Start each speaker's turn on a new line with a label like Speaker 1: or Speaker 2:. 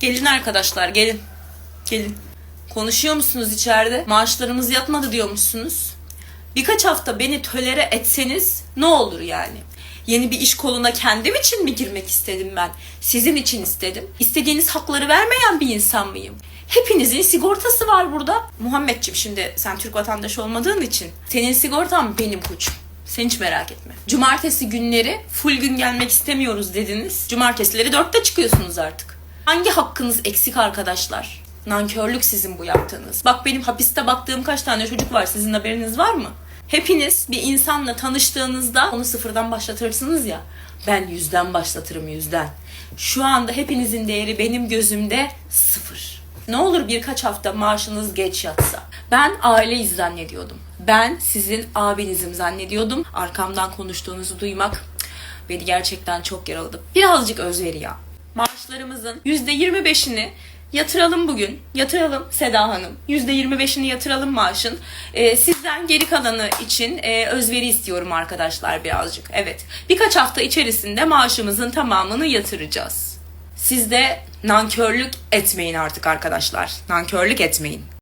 Speaker 1: Gelin arkadaşlar gelin. Gelin. Konuşuyor musunuz içeride? Maaşlarımız yatmadı diyormuşsunuz. Birkaç hafta beni tölere etseniz ne olur yani? Yeni bir iş koluna kendim için mi girmek istedim ben? Sizin için istedim. İstediğiniz hakları vermeyen bir insan mıyım? Hepinizin sigortası var burada. Muhammedciğim şimdi sen Türk vatandaşı olmadığın için senin sigortan benim koçum. Sen hiç merak etme. Cumartesi günleri full gün gelmek istemiyoruz dediniz. Cumartesileri dörtte çıkıyorsunuz artık. Hangi hakkınız eksik arkadaşlar? Nankörlük sizin bu yaptığınız. Bak benim hapiste baktığım kaç tane çocuk var sizin haberiniz var mı? Hepiniz bir insanla tanıştığınızda onu sıfırdan başlatırsınız ya. Ben yüzden başlatırım yüzden. Şu anda hepinizin değeri benim gözümde sıfır. Ne olur birkaç hafta maaşınız geç yatsa. Ben aileyiz zannediyordum. Ben sizin abinizim zannediyordum. Arkamdan konuştuğunuzu duymak beni gerçekten çok yaraladı. Birazcık özveri ya. Maaşlarımızın %25'ini yatıralım bugün. Yatıralım Seda Hanım. %25'ini yatıralım maaşın. Ee, sizden geri kalanı için e, özveri istiyorum arkadaşlar birazcık. Evet. Birkaç hafta içerisinde maaşımızın tamamını yatıracağız. Siz de nankörlük etmeyin artık arkadaşlar. Nankörlük etmeyin.